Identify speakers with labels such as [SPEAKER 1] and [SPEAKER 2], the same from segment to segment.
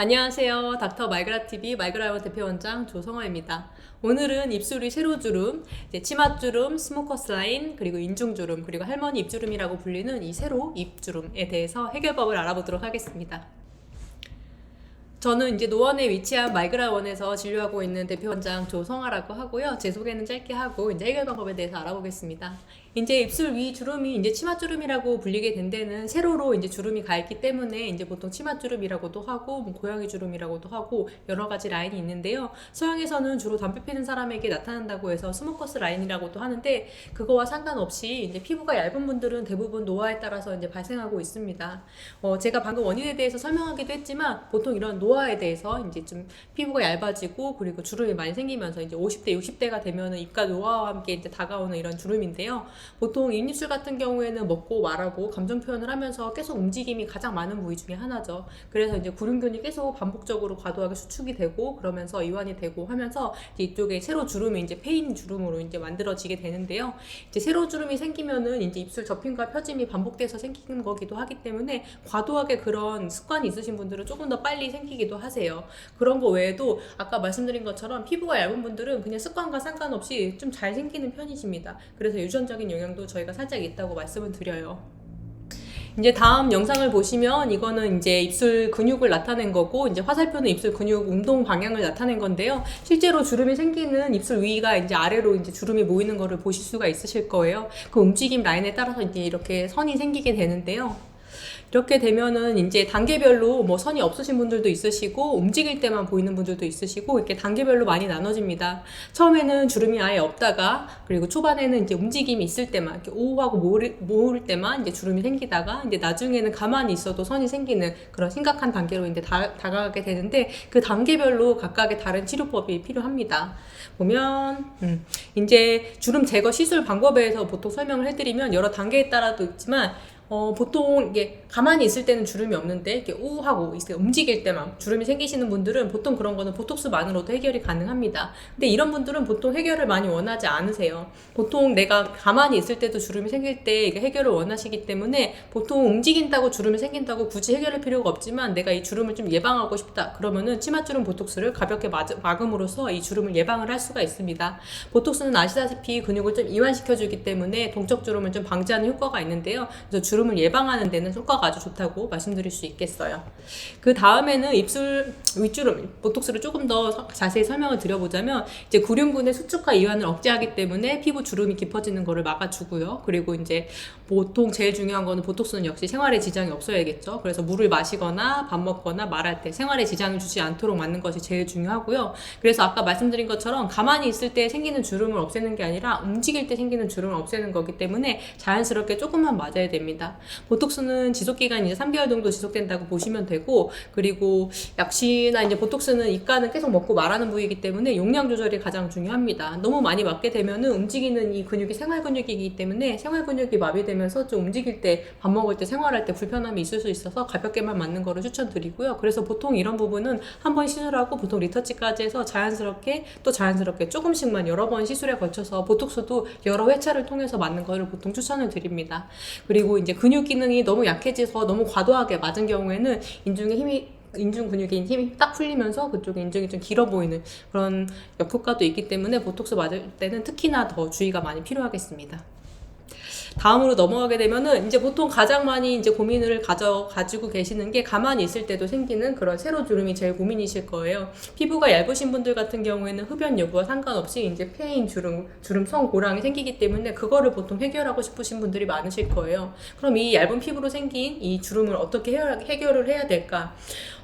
[SPEAKER 1] 안녕하세요. 닥터 말그라TV 말그라원 대표원장 조성화입니다. 오늘은 입술이 세로주름, 치맛주름, 스모커스 라인, 그리고 인중주름, 그리고 할머니 입주름이라고 불리는 이 세로 입주름에 대해서 해결법을 알아보도록 하겠습니다. 저는 이제 노원에 위치한 말그라원에서 진료하고 있는 대표원장 조성아라고 하고요. 제 소개는 짧게 하고 이제 해결 방법에 대해서 알아보겠습니다. 이제 입술 위 주름이 이제 치맛주름이라고 불리게 된 데는 세로로 이제 주름이 가 있기 때문에 이제 보통 치맛주름이라고도 하고 뭐 고양이 주름이라고도 하고 여러 가지 라인이 있는데요. 서양에서는 주로 담배 피는 사람에게 나타난다고 해서 스모커스 라인이라고도 하는데 그거와 상관없이 이제 피부가 얇은 분들은 대부분 노화에 따라서 이제 발생하고 있습니다. 어, 제가 방금 원인에 대해서 설명하기도 했지만 보통 이런 노화에 대해서 이제 좀 피부가 얇아지고 그리고 주름이 많이 생기면서 이제 50대, 60대가 되면은 입가 노화와 함께 이제 다가오는 이런 주름인데요. 보통 입입술 같은 경우에는 먹고 말하고 감정 표현을 하면서 계속 움직임이 가장 많은 부위 중에 하나죠. 그래서 이제 구름균이 계속 반복적으로 과도하게 수축이 되고 그러면서 이완이 되고 하면서 이쪽에 세로 주름이 이제 페인 주름으로 이제 만들어지게 되는데요. 이제 세로 주름이 생기면은 이제 입술 접힘과 펴짐이 반복돼서 생기는 거기도 하기 때문에 과도하게 그런 습관이 있으신 분들은 조금 더 빨리 생기기도 하세요. 그런 거 외에도 아까 말씀드린 것처럼 피부가 얇은 분들은 그냥 습관과 상관없이 좀 잘 생기는 편이십니다. 그래서 유전적인 영향도 저희가 살짝 있다고 말씀을 드려요. 이제 다음 영상을 보시면 이거는 이제 입술 근육을 나타낸 거고 이제 화살표는 입술 근육 운동 방향을 나타낸 건데요. 실제로 주름이 생기는 입술 위가 이제 아래로 이제 주름이 모이는 거를 보실 수가 있으실 거예요. 그 움직임 라인에 따라서 이제 이렇게 선이 생기게 되는데요. 이렇게 되면은 이제 단계별로 뭐 선이 없으신 분들도 있으시고 움직일 때만 보이는 분들도 있으시고 이렇게 단계별로 많이 나눠집니다. 처음에는 주름이 아예 없다가 그리고 초반에는 이제 움직임이 있을 때만 이렇게 오하고 모을, 모을 때만 이제 주름이 생기다가 이제 나중에는 가만히 있어도 선이 생기는 그런 심각한 단계로 이제 다, 다가가게 되는데 그 단계별로 각각의 다른 치료법이 필요합니다. 보면 음, 이제 주름 제거 시술 방법에 대해서 보통 설명을 해드리면 여러 단계에 따라도 있지만 어, 보통 이게 가만히 있을 때는 주름이 없는데 이렇게 우 하고 있어요. 움직일 때만 주름이 생기시는 분들은 보통 그런 거는 보톡스만으로도 해결이 가능합니다. 근데 이런 분들은 보통 해결을 많이 원하지 않으세요. 보통 내가 가만히 있을 때도 주름이 생길 때 이게 해결을 원하시기 때문에 보통 움직인다고 주름이 생긴다고 굳이 해결할 필요가 없지만 내가 이 주름을 좀 예방하고 싶다. 그러면은 치맛주름 보톡스를 가볍게 맞- 막음으로써 이 주름을 예방을 할 수가 있습니다. 보톡스는 아시다시피 근육을 좀 이완시켜 주기 때문에 동적 주름을 좀 방지하는 효과가 있는데요. 그래서 주름 을 예방하는 데는 효과가 아주 좋다고 말씀드릴 수 있겠어요. 그 다음에는 입술 윗주름, 보톡스를 조금 더 서- 자세히 설명을 드려보자면 이제 구륜근의 수축과 이완을 억제하기 때문에 피부 주름이 깊어지는 거를 막아주고요. 그리고 이제 보통 제일 중요한 거는 보톡스는 역시 생활에 지장이 없어야겠죠. 그래서 물을 마시거나 밥 먹거나 말할 때 생활에 지장을 주지 않도록 맞는 것이 제일 중요하고요. 그래서 아까 말씀드린 것처럼 가만히 있을 때 생기는 주름을 없애는 게 아니라 움직일 때 생기는 주름을 없애는 거기 때문에 자연스럽게 조금만 맞아야 됩니다. 보톡스는 지속 기간이 이제 3개월 정도 지속된다고 보시면 되고 그리고 역시나 이제 보톡스는 입가는 계속 먹고 말하는 부위이기 때문에 용량 조절이 가장 중요합니다. 너무 많이 맞게 되면은 움직이는 이 근육이 생활 근육이기 때문에 생활 근육이 마비되면 서 좀 움직일 때 밥 먹을 때 생활할 때 불편함이 있을 수 있어서 가볍게만 맞는 거를 추천드리고요. 그래서 보통 이런 부분은 한 번 시술하고 보통 리터치까지 해서 자연스럽게 또 자연스럽게 조금씩만 여러 번 시술에 걸쳐서 보톡스도 여러 회차를 통해서 맞는 거를 보통 추천을 드립니다. 그리고 이제 근육 기능이 너무 약해져서 너무 과도하게 맞은 경우에는 인중에 힘이 인중 근육에 힘이 딱 풀리면서 그쪽에 인중이 좀 길어 보이는 그런 역효과도 있기 때문에 보톡스 맞을 때는 특히나 더 주의가 많이 필요하겠습니다. 다음으로 넘어가게 되면은 이제 보통 가장 많이 이제 고민을 가져 가지고 계시는 게 가만히 있을 때도 생기는 그런 세로 주름이 제일 고민이실 거예요. 피부가 얇으신 분들 같은 경우에는 흡연 여부와 상관없이 이제 폐인 주름, 주름 성 고랑이 생기기 때문에 그거를 보통 해결하고 싶으신 분들이 많으실 거예요. 그럼 이 얇은 피부로 생긴 이 주름을 어떻게 해결, 해결을 해야 될까?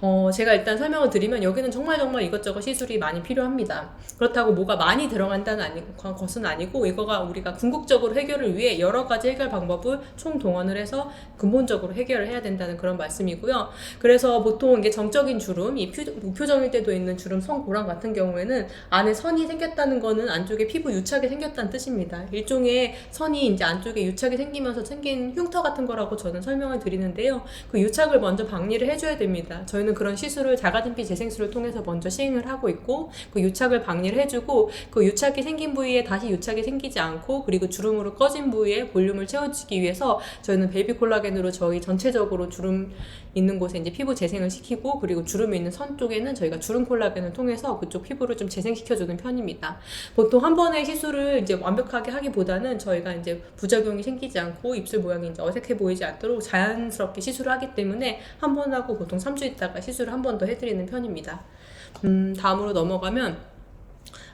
[SPEAKER 1] 어, 제가 일단 설명을 드리면 여기는 정말 정말 이것저것 시술이 많이 필요합니다. 그렇다고 뭐가 많이 들어간다는 아니, 것은 아니고 이거가 우리가 궁극적으로 해결을 위해 여러 가지 해결 방법을 총동원을 해서 근본적으로 해결을 해야 된다는 그런 말씀이고요. 그래서 보통 이게 정적인 주름, 이 표, 무표정일 때도 있는 주름 성고랑 같은 경우에는 안에 선이 생겼다는 거는 안쪽에 피부 유착이 생겼다는 뜻입니다. 일종의 선이 이제 안쪽에 유착이 생기면서 생긴 흉터 같은 거라고 저는 설명을 드리는데요. 그 유착을 먼저 박리를 해줘야 됩니다. 저희는 그런 시술을 자가진피 재생술을 통해서 먼저 시행을 하고 있고 그 유착을 박리를 해주고 그 유착이 생긴 부위에 다시 유착이 생기지 않고 그리고 주름으로 꺼진 부위에 볼륨 볼륨을 채워주기 위해서 저희는 베이비 콜라겐으로 저희 전체적으로 주름 있는 곳에 이제 피부 재생을 시키고 그리고 주름이 있는 선 쪽에는 저희가 주름 콜라겐을 통해서 그쪽 피부를 좀 재생시켜주는 편입니다. 보통 한 번에 시술을 이제 완벽하게 하기보다는 저희가 이제 부작용이 생기지 않고 입술 모양이 이제 어색해 보이지 않도록 자연스럽게 시술을 하기 때문에 한 번 하고 보통 3주 있다가 시술을 한 번 더 해드리는 편입니다. 음, 다음으로 넘어가면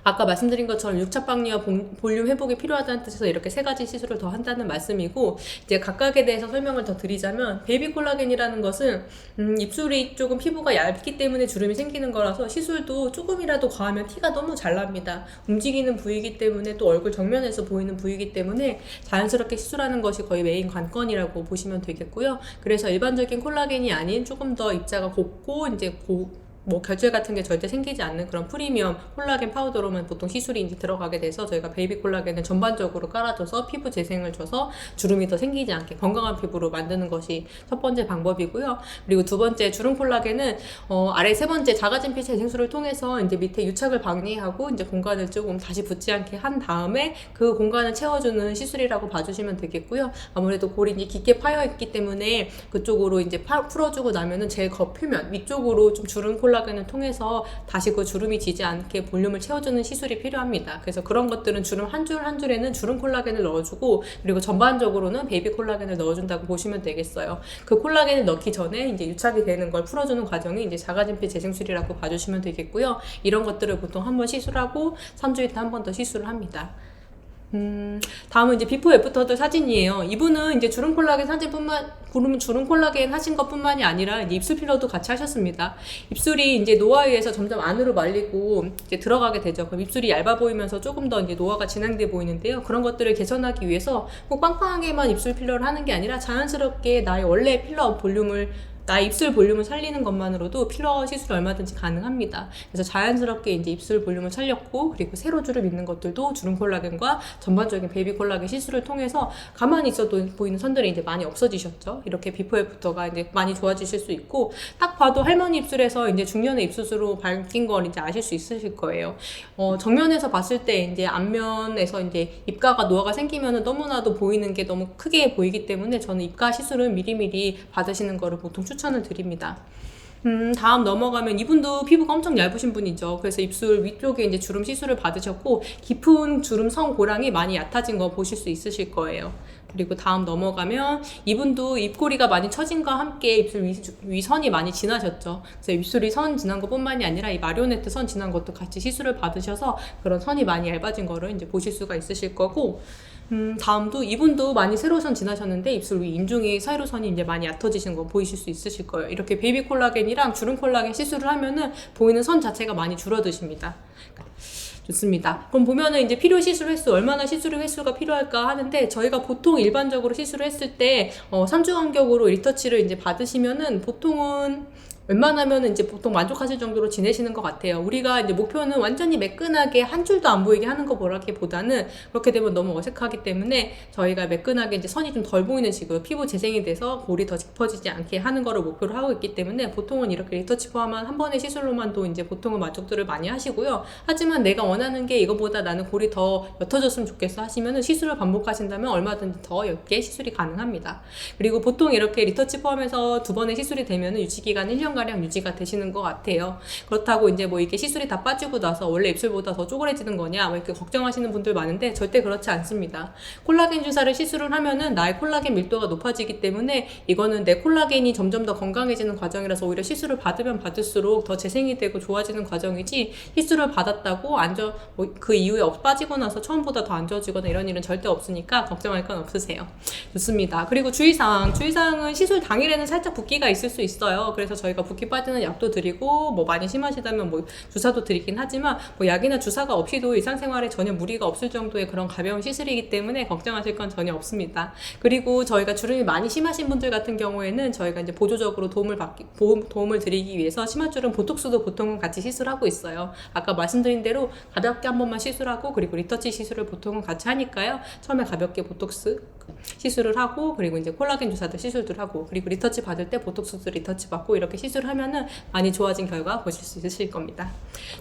[SPEAKER 1] 아까 말씀드린 것처럼 6차 박리와 본- 볼륨 회복이 필요하다는 뜻에서 이렇게 세 가지 시술을 더 한다는 말씀이고 이제 각각에 대해서 설명을 더 드리자면 베이비 콜라겐이라는 것은 음, 입술이 조금 피부가 얇기 때문에 주름이 생기는 거라서 시술도 조금이라도 과하면 티가 너무 잘 납니다. 움직이는 부위이기 때문에 또 얼굴 정면에서 보이는 부위이기 때문에 자연스럽게 시술하는 것이 거의 메인 관건이라고 보시면 되겠고요. 그래서 일반적인 콜라겐이 아닌 조금 더 입자가 곱고 이제 고, 뭐 결절 같은 게 절대 생기지 않는 그런 프리미엄 콜라겐 파우더로만 보통 시술이 이제 들어가게 돼서 저희가 베이비 콜라겐을 전반적으로 깔아줘서 피부 재생을 줘서 주름이 더 생기지 않게 건강한 피부로 만드는 것이 첫 번째 방법이고요. 그리고 두 번째 주름 콜라겐은 어, 아래 세 번째 자가진 피 재생술을 통해서 이제 밑에 유착을 방리하고 이제 공간을 조금 다시 붙지 않게 한 다음에 그 공간을 채워주는 시술이라고 봐주시면 되겠고요. 아무래도 이제 깊게 파여 있기 때문에 그쪽으로 이제 파- 풀어주고 나면은 제 겉표면 위쪽으로 좀 주름 콜라겐 을 통해서 다시 그 주름이 지지 않게 볼륨을 채워주는 시술이 필요합니다. 그래서 그런 것들은 주름 한 줄 한 줄에는 주름 콜라겐을 넣어주고 그리고 전반적으로는 베이비 콜라겐을 넣어준다고 보시면 되겠어요. 그 콜라겐을 넣기 전에 이제 유착이 되는 걸 풀어주는 과정이 이제 자가진피 재생술이라고 봐주시면 되겠고요. 이런 것들을 보통 한 번 시술하고 3주 있다 한번 더 시술을 합니다. 음, 다음은 이제 비포 애프터들 사진이에요. 이분은 이제 주름 콜라겐 사진뿐만, 구름 주름 콜라겐 하신 것뿐만이 아니라 입술 필러도 같이 하셨습니다. 입술이 이제 노화에 의해서 점점 안으로 말리고 이제 들어가게 되죠. 그럼 입술이 얇아 보이면서 조금 더 이제 노화가 진행돼 보이는데요. 그런 것들을 개선하기 위해서 꼭 빵빵하게만 입술 필러를 하는 게 아니라 자연스럽게 나의 원래 필러 볼륨을 나 입술 볼륨을 살리는 것만으로도 필러 시술이 얼마든지 가능합니다. 그래서 자연스럽게 이제 입술 볼륨을 살렸고 그리고 세로 주름 있는 것들도 주름 콜라겐과 전반적인 베이비 콜라겐 시술을 통해서 가만히 있어도 보이는 선들이 이제 많이 없어지셨죠. 이렇게 비포 애프터가 이제 많이 좋아지실 수 있고 딱 봐도 할머니 입술에서 이제 중년의 입술로 바뀐 걸 이제 아실 수 있으실 거예요. 어, 정면에서 봤을 때 이제 앞면에서 이제 입가가 노화가 생기면은 너무나도 보이는 게 너무 크게 보이기 때문에 저는 입가 시술은 미리미리 받으시는 거를 보통 추천 을 드립니다. 음, 다음 넘어가면 이분도 피부가 엄청 얇으신 분이죠. 그래서 입술 위쪽에 이제 주름 시술을 받으셨고 깊은 주름 성 고랑이 많이 얕아진 거 보실 수 있으실 거예요. 그리고 다음 넘어가면 이분도 입꼬리가 많이 처진과 함께 입술 위, 위선이 많이 진하셨죠. 그래서 입술이 선 진한 것뿐만이 아니라 이 마리오네트 선 진한 것도 같이 시술을 받으셔서 그런 선이 많이 얇아진 거를 이제 보실 수가 있으실 거고 음, 다음도 이분도 많이 세로선 지나셨는데 입술 위 인중이 사이로선이 이제 많이 얕아지신 거 보이실 수 있으실 거예요. 이렇게 베이비 콜라겐이랑 주름 콜라겐 시술을 하면은 보이는 선 자체가 많이 줄어드십니다. 좋습니다. 그럼 보면은 이제 필요 시술 횟수 얼마나 시술 횟수가 필요할까 하는데 저희가 보통 일반적으로 시술을 했을 때 어, 3주 간격으로 리터치를 이제 받으시면은 보통은 웬만하면 이제 보통 만족하실 정도로 지내시는 것 같아요. 우리가 이제 목표는 완전히 매끈하게 한 줄도 안 보이게 하는 거 보라기보다는 그렇게 되면 너무 어색하기 때문에 저희가 매끈하게 이제 선이 좀 덜 보이는 식으로 피부 재생이 돼서 골이 더 짚어지지 않게 하는 거를 목표로 하고 있기 때문에 보통은 이렇게 리터치 포함한 한 번의 시술로만도 이제 보통은 만족도를 많이 하시고요. 하지만 내가 원하는 게 이거보다 나는 골이 더 옅어졌으면 좋겠어 하시면은 시술을 반복하신다면 얼마든지 더 옅게 시술이 가능합니다. 그리고 보통 이렇게 리터치 포함해서 두 번의 시술이 되면은 유지 기간 1년 가량 유지가 되시는 것 같아요. 그렇다고 이제 뭐 이게 시술이 다 빠지고 나서 원래 입술보다 더 쪼그레지는 거냐 뭐 이렇게 걱정하시는 분들 많은데 절대 그렇지 않습니다. 콜라겐 주사를 시술을 하면은 나의 콜라겐 밀도가 높아지기 때문에 이거는 내 콜라겐이 점점 더 건강해지는 과정이라서 오히려 시술을 받으면 받을수록 더 재생이 되고 좋아지는 과정이지 시술을 받았다고 안져 뭐그 이후에 없- 빠지고 나서 처음보다 더 안 좋아지거나 이런 일은 절대 없으니까 걱정할 건 없으세요. 좋습니다. 그리고 주의사항 주의사항은 시술 당일에는 살짝 붓기가 있을 수 있어요. 그래서 저희가 붓기 빠지는 약도 드리고 뭐 많이 심하시다면 뭐 주사도 드리긴 하지만 뭐 약이나 주사가 없이도 일상생활에 전혀 무리가 없을 정도의 그런 가벼운 시술이기 때문에 걱정하실 건 전혀 없습니다. 그리고 저희가 주름이 많이 심하신 분들 같은 경우에는 저희가 이제 보조적으로 도움을 받기 보험, 도움 을 드리기 위해서 심화주름 보톡스도 보통은 같이 시술하고 있어요. 아까 말씀드린 대로 가볍게 한 번만 시술하고 그리고 리터치 시술을 보통은 같이 하니까요. 처음에 가볍게 보톡스 시술을 하고 그리고 이제 콜라겐 주사도 시술들 하고 그리고 리터치 받을 때 보톡스도 리터치 받고 이렇게 시술하면은 많이 좋아진 결과 보실 수 있으실 겁니다.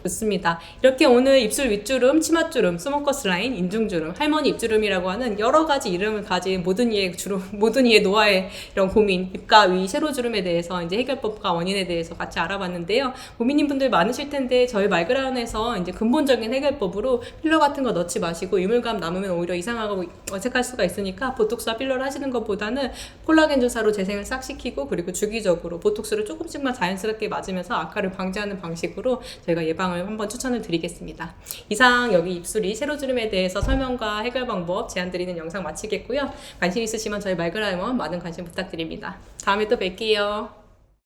[SPEAKER 1] 좋습니다. 이렇게 오늘 입술 윗주름, 치맛주름, 스모커스 라인, 인중주름, 할머니 입주름이라고 하는 여러 가지 이름을 가진 모든 이의 주름, 모든 이의 노화의 이런 고민, 입가 위 세로주름에 대해서 이제 해결법과 원인에 대해서 같이 알아봤는데요. 고민인 분들 많으실 텐데 저희 말그라운에서 이제 근본적인 해결법으로 필러 같은 거 넣지 마시고 유물감 남으면 오히려 이상하고 어색할 수가 있으니까 보톡스와 필러를 하시는 것보다는 콜라겐 주사로 재생을 싹 시키고 그리고 주기적으로 보톡스를 조금씩만 자연스럽게 맞으면서 악화를 방지하는 방식으로 저희가 예방을 한번 추천을 드리겠습니다. 이상 여기 입술이 세로주름에 대해서 설명과 해결 방법 제안 드리는 영상 마치겠고요. 관심 있으시면 저희 말그라임원 많은 관심 부탁드립니다. 다음에 또 뵐게요.